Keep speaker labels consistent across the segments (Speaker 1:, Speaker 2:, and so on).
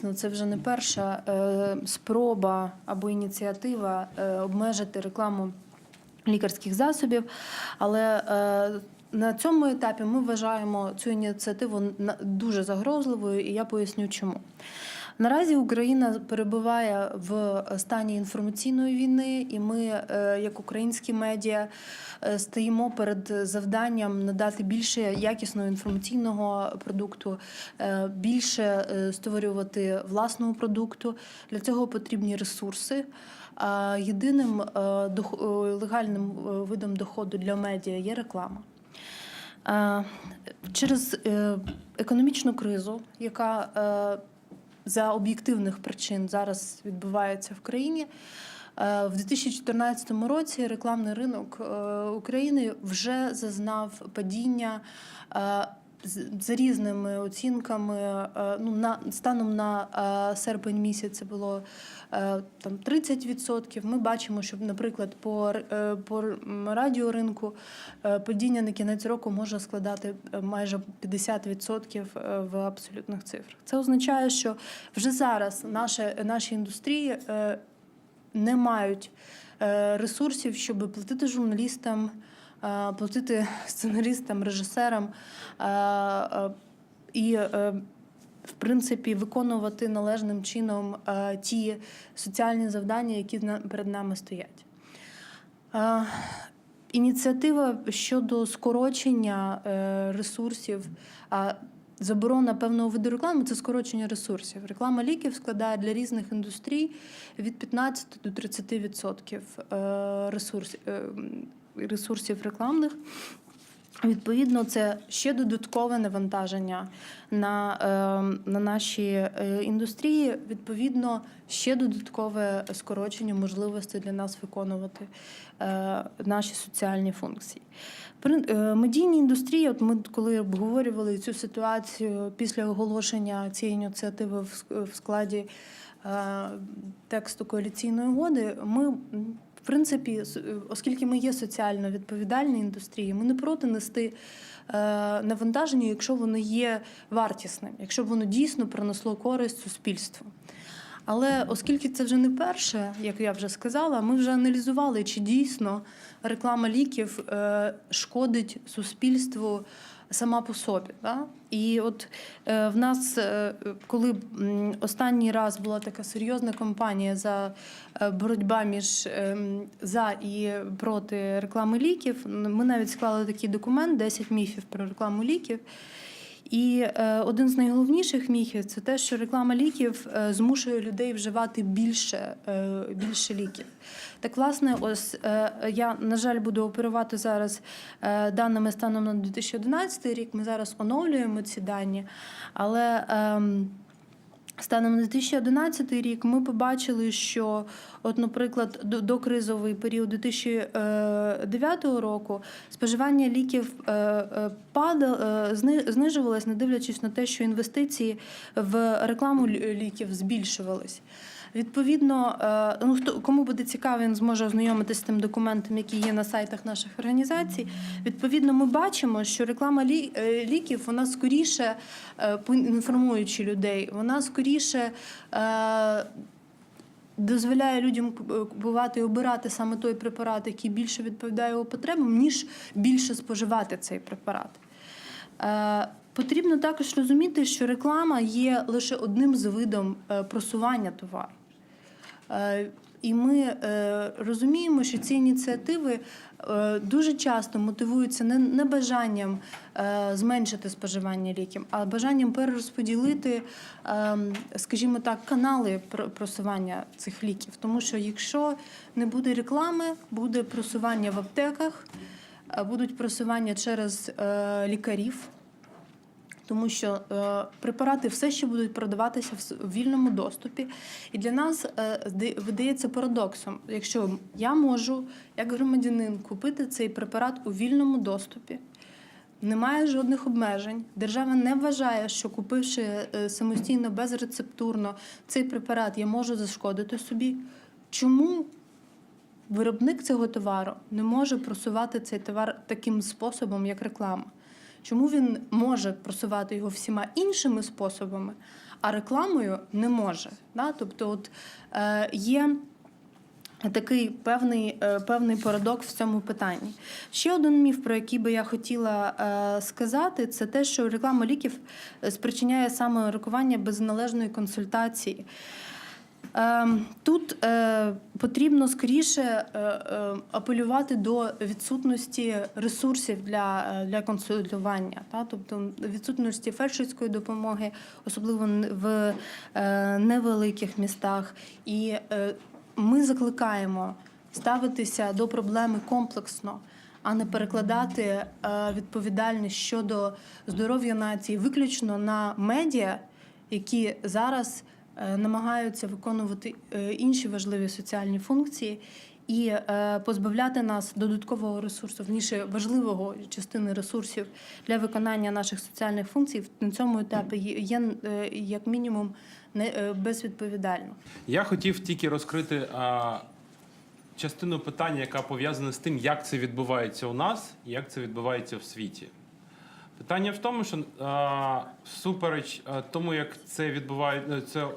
Speaker 1: Ну, це вже не перша е, спроба або ініціатива е, обмежити рекламу лікарських засобів. Але е, на цьому етапі ми вважаємо цю ініціативу дуже загрозливою, і я поясню чому. Наразі Україна перебуває в стані інформаційної війни, і ми, е, як українські медіа, е, стоїмо перед завданням надати більше якісного інформаційного продукту, е, більше створювати власного продукту. Для цього потрібні ресурси. Єдиним легальним видом доходу для медіа є реклама. Через економічну кризу, яка за об'єктивних причин зараз відбувається в країні. Е, В 2014 році рекламний ринок е, України вже зазнав падіння е, за різними оцінками. е, Ну, на станом на е, серпень місяць це було е, там 30%. Ми бачимо, що, наприклад, по, по радіоринку падіння на кінець року може складати майже 50% е, в абсолютних цифрах. Це означає, що вже зараз наші, наші індустрії не мають ресурсів, щоб платити журналістам, платити сценаристам, режисерам е, е, і, е, в принципі, виконувати належним чином е, ті соціальні завдання, які перед нами стоять. Е, Ініціатива щодо скорочення е, ресурсів, заборона певного виду реклами це скорочення ресурсів. Реклама ліків складає для різних індустрій від 15 до 30% відсотків е, ресурсів, ресурсів рекламних. Відповідно, це ще додаткове навантаження на, е, на наші е, індустрії. Відповідно, ще додаткове скорочення можливостей для нас виконувати е, наші соціальні функції. Е, медійній індустрії, от ми коли обговорювали цю ситуацію після оголошення цієї ініціативи в складі тексту коаліційної угоди, ми в принципі, е, оскільки ми є соціально відповідальні індустрії, ми не проти нести е, навантаження, якщо воно є вартісним, якщо воно дійсно принесло користь суспільству. Але оскільки це вже не перше, як я вже сказала, ми вже аналізували, чи дійсно реклама ліків е, шкодить суспільству сама по собі. Да? І от е, в нас, е, коли останній раз була така серйозна кампанія за боротьба між ем, за і проти реклами ліків, ми навіть склали такий документ 10 міфів про рекламу ліків. І е, один з найголовніших міфів це те, що реклама ліків е, змушує людей вживати більше, е, більше ліків. Так, власне, ось я, на жаль, буду оперувати зараз даними станом на 2011 рік. Ми зараз оновлюємо ці дані, але. Станом на 2011 рік ми побачили, що, от, наприклад, до, докризовий період 2009 року споживання ліків е, е, падало, е, знижувалось, не дивлячись на те, що інвестиції в рекламу ліків збільшувались. Відповідно, е, ну хто кому буде цікаво, він зможе ознайомитися з тим документом, який є на сайтах наших організацій. Відповідно, ми бачимо, що реклама е, ліків вона скоріше е, інформуючи людей, вона скоріше. Дозволяє людям купувати і обирати саме той препарат, який більше відповідає його потребам, ніж більше споживати цей препарат. Е, Потрібно також розуміти, що реклама є лише одним з видом просування товару. Е, І ми е, розуміємо, що ці ініціативи е, дуже часто мотивуються не, бажанням зменшити споживання ліків, а бажанням перерозподілити, скажімо так, канали про- просування цих ліків. Тому що якщо не буде реклами, буде просування в аптеках, будуть просування через лікарів. Тому що е, препарати все ще будуть продаватися в вільному доступі. І для нас е, видається парадоксом, якщо я можу, як громадянин, купити цей препарат у вільному доступі, немає жодних обмежень. Держава не вважає, що купивши е, самостійно безрецептурно цей препарат, я можу зашкодити собі. Чому виробник цього товару не може просувати цей товар таким способом, як реклама? Чому він може просувати його всіма іншими способами, а рекламою не може. Да? Тобто, от, е, є такий певний, е, певний парадокс в цьому питанні. Ще один міф, про який би я хотіла е, сказати, це те, що реклама ліків е, спричиняє саме лікування без належної консультації. Ем, Тут е, потрібно скоріше е, е, апелювати до відсутності ресурсів для, для консультування, та? тобто відсутності фельдшерської допомоги, особливо в невеликих містах. І ми закликаємо ставитися до проблеми комплексно, а не перекладати відповідальність щодо здоров'я нації виключно на медіа, які зараз намагаються виконувати е, інші важливі соціальні функції і е, позбавляти нас додаткового ресурсу, вніше важливого частини ресурсів для виконання наших соціальних функцій на цьому етапі є, е, як мінімум не е, безвідповідально.
Speaker 2: Я хотів тільки розкрити частину питання, яка пов'язана з тим, як це відбувається у нас як це відбувається в світі. Питання в тому, що всупереч тому, як це відбувається, це о,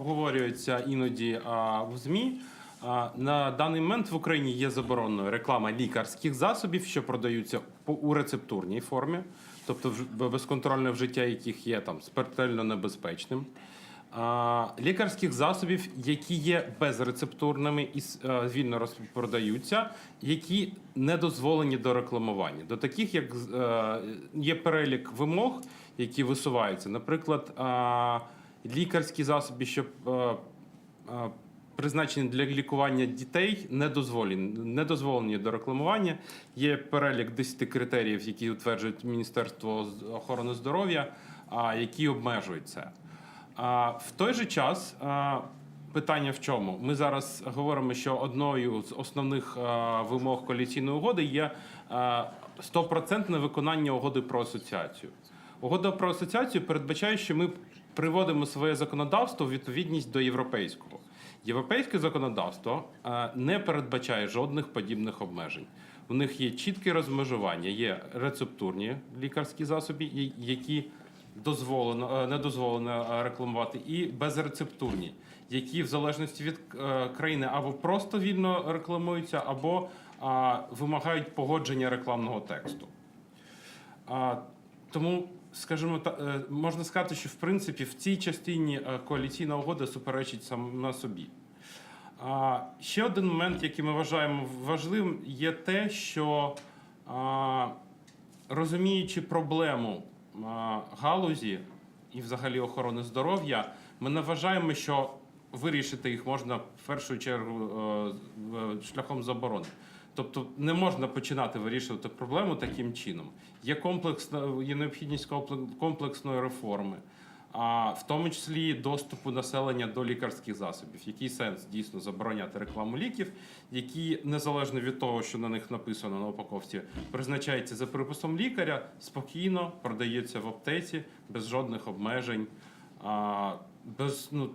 Speaker 2: обговорюється іноді а, в ЗМІ. а, На даний момент в Україні є забороненою реклама лікарських засобів, що продаються у рецептурній формі, тобто в безконтрольне вжиття яких є там смертельно небезпечним. Лікарських засобів, які є безрецептурними і е, вільно розпродаються, які не дозволені до рекламування. До таких як е, є перелік вимог, які висуваються. Наприклад, лікарські засоби, що е, призначені для лікування дітей, не дозволені, не дозволені до рекламування. Є перелік 10 критеріїв, які утверджують Міністерство охорони здоров'я, а, які обмежують це. А в той же час а, питання в чому? Ми зараз говоримо, що одною з основних а, вимог коаліційної угоди є стопроцентне виконання угоди про асоціацію. Угода про асоціацію передбачає, що ми приводимо своє законодавство в відповідність до європейського. Європейське законодавство не передбачає жодних подібних обмежень. У них є чітке розмежування, є рецептурні лікарські засоби, які дозволено е, не дозволено е, рекламувати, і безрецептурні, які в залежності від е, країни або просто вільно рекламуються, або вимагають погодження рекламного тексту. Тому, скажімо, та, е, можна сказати, що в принципі в цій частині коаліційна угода суперечить сама собі. Ще один момент, який ми вважаємо важливим, є те, що розуміючи проблему галузі і взагалі охорони здоров'я, ми не вважаємо, що вирішити їх можна в першу чергу е, шляхом заборони. Тобто не можна починати вирішувати проблему таким чином. Є комплексна, є необхідність комплексної реформи, а в тому числі доступу населення до лікарських засобів. Який сенс дійсно забороняти рекламу ліків, які незалежно від того, що на них написано на упаковці, призначається за приписом лікаря, спокійно продається в аптеці без жодних обмежень, без ну.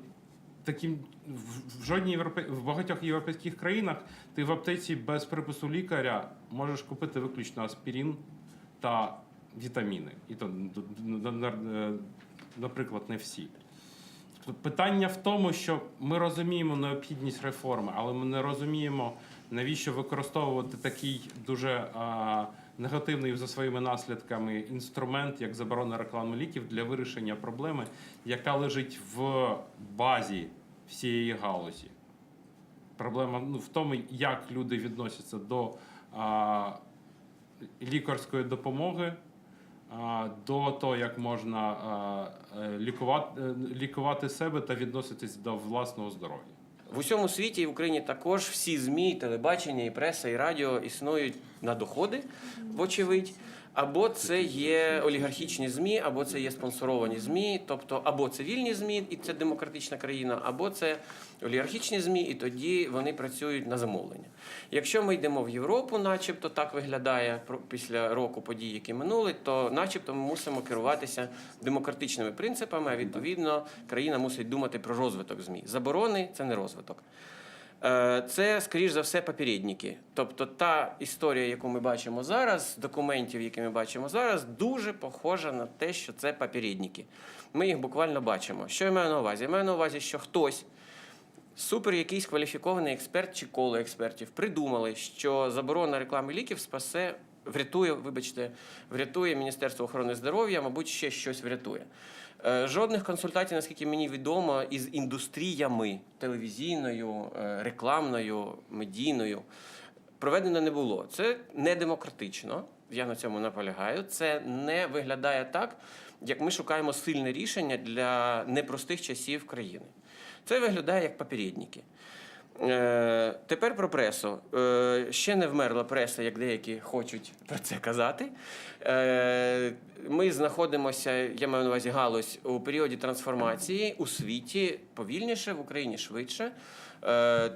Speaker 2: Таким в- жодній європе... в багатьох європейських країнах ти в аптеці без припису лікаря можеш купити виключно аспірин та вітаміни. І то наприклад, не всі. Питання в тому, що ми розуміємо необхідність реформи, але ми не розуміємо, навіщо використовувати такий дуже а, негативний за своїми наслідками інструмент, як заборона реклами ліків для вирішення проблеми, яка лежить в базі всієї галузі. Проблема ну, в тому, як люди відносяться до а, лікарської допомоги, до того, як можна е, лікувати, е, лікувати себе та відноситись до власного здоров'я.
Speaker 3: В усьому світі і в Україні також всі ЗМІ, телебачення, і преса, і радіо існують на доходи, вочевидь. Або це є олігархічні ЗМІ, або це є спонсоровані ЗМІ, тобто або це вільні ЗМІ, і це демократична країна, або це олігархічні ЗМІ, і тоді вони працюють на замовлення. Якщо ми йдемо в Європу, начебто так виглядає після року подій, які минули, то начебто ми мусимо керуватися демократичними принципами, а відповідно країна мусить думати про розвиток ЗМІ. Заборони це не розвиток. Е, Це, скоріш за все, попередники. Тобто та історія, яку ми бачимо зараз, документів, які ми бачимо зараз, дуже похожа на те, що це попередники. Ми їх буквально бачимо. Що я маю на увазі? Я маю на увазі, що хтось, супер якийсь кваліфікований експерт чи коло експертів, придумали, що заборона реклами ліків спасе, врятує, вибачте, врятує Міністерство охорони здоров'я, мабуть, ще щось врятує. Е, Жодних консультацій, наскільки мені відомо, із індустріями телевізійною, е, рекламною, медійною проведено не було. Це не демократично. Я на цьому наполягаю. Це не виглядає так, як ми шукаємо сильне рішення для непростих часів країни. Це виглядає як попередники. Е, тепер про пресу. Е, ще не вмерла преса, як деякі хочуть про це казати. Е, ми знаходимося, я маю на увазі галузь, у періоді трансформації у світі повільніше, в Україні швидше.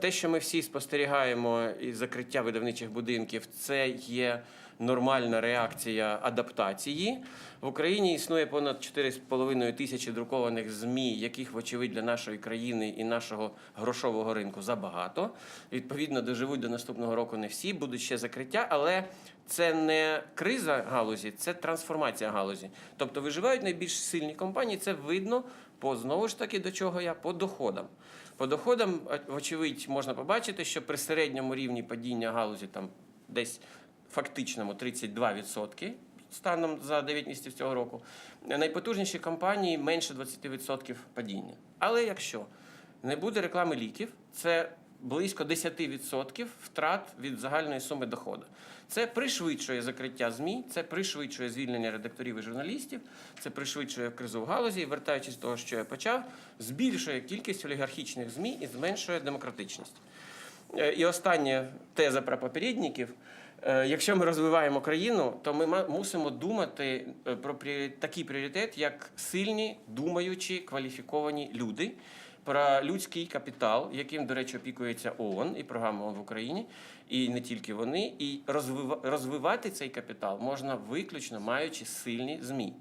Speaker 3: Те, що ми всі спостерігаємо із закриття видавничих будинків, це є нормальна реакція адаптації. В Україні існує понад 4,5 тисячі друкованих ЗМІ, яких, вочевидь, для нашої країни і нашого грошового ринку забагато. Відповідно, доживуть до наступного року не всі, будуть ще закриття, але це не криза галузі, це трансформація галузі. Тобто виживають найбільш сильні компанії. Це видно по знову ж таки до чого я по доходам. По доходам, вочевидь, можна побачити, що при середньому рівні падіння галузі там десь фактичному 32% станом за 9 місяців цього року. Найпотужніші компанії менше 20% падіння. Але якщо не буде реклами ліків, це близько 10% втрат від загальної суми доходу. Це пришвидшує закриття ЗМІ, це пришвидшує звільнення редакторів і журналістів, це пришвидшує кризу в галузі, і вертаючись до того, що я почав, збільшує кількість олігархічних ЗМІ і зменшує демократичність. Е, І остання теза про попередників. Е, Якщо ми розвиваємо країну, то ми мусимо думати е, про такий пріоритет, як сильні, думаючі, кваліфіковані люди, про людський капітал, яким, до речі, опікується ООН і програма ООН в Україні, і не тільки вони. І розвива- розвивати цей капітал можна виключно маючи сильні ЗМІ.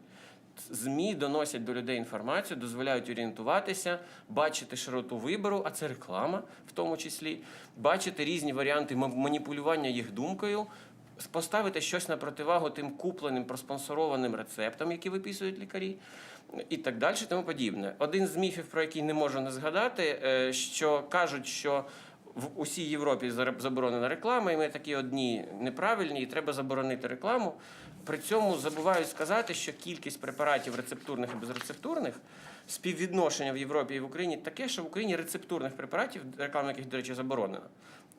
Speaker 3: ЗМІ доносять до людей інформацію, дозволяють орієнтуватися, бачити широту вибору, а це реклама в тому числі, бачити різні варіанти маніпулювання їх думкою, поставити щось на противагу тим купленим проспонсорованим рецептам, які виписують лікарі, і так далі, тому подібне. Один з міфів, про який не можу не згадати, е, що кажуть, що в усій Європі заборонена реклама, і ми такі одні неправильні, і треба заборонити рекламу. При цьому забувають сказати, що кількість препаратів рецептурних і безрецептурних співвідношення в Європі і в Україні таке, що в Україні рецептурних препаратів, реклама яких, до речі, заборонена.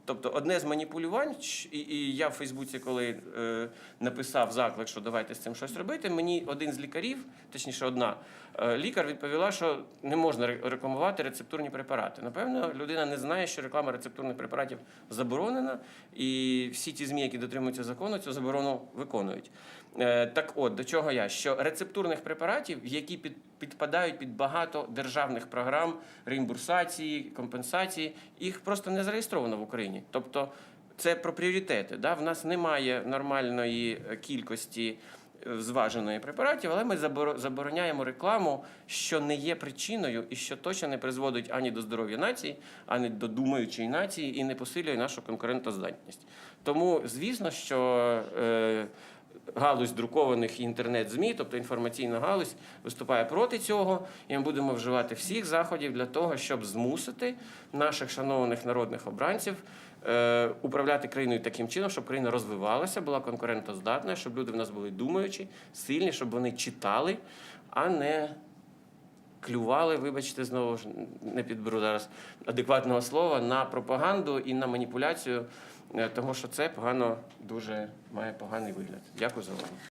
Speaker 3: Тобто одне з маніпулювань, і, і я в Фейсбуці, коли е, написав заклик, що давайте з цим щось робити, мені один з лікарів, точніше, одна е, лікар відповіла, що не можна рекламувати рецептурні препарати. Напевно, людина не знає, що реклама рецептурних препаратів заборонена, і всі ті ЗМІ, які дотримуються закону, цю заборону виконують. Е, так от, до чого я? Що рецептурних препаратів, які під, підпадають під багато державних програм реімбурсації, компенсації, їх просто не зареєстровано в Україні. Тобто це про пріоритети. Да? В нас немає нормальної е, кількості е, зваженої препаратів, але ми забороняємо рекламу, що не є причиною і що точно не призводить ані до здоров'я нації, ані до думаючої нації і не посилює нашу конкурентоздатність. Тому, звісно, що е, галузь друкованих і інтернет-ЗМІ, тобто інформаційна галузь, виступає проти цього, і ми будемо вживати всіх заходів для того, щоб змусити наших шанованих народних обранців е, управляти країною таким чином, щоб країна розвивалася, була конкурентоздатна, щоб люди в нас були думаючі, сильні, щоб вони читали, а не клювали, вибачте, знову ж не підберу зараз адекватного слова, на пропаганду і на маніпуляцію, тому що це погано дуже має поганий вигляд. Дякую за увагу.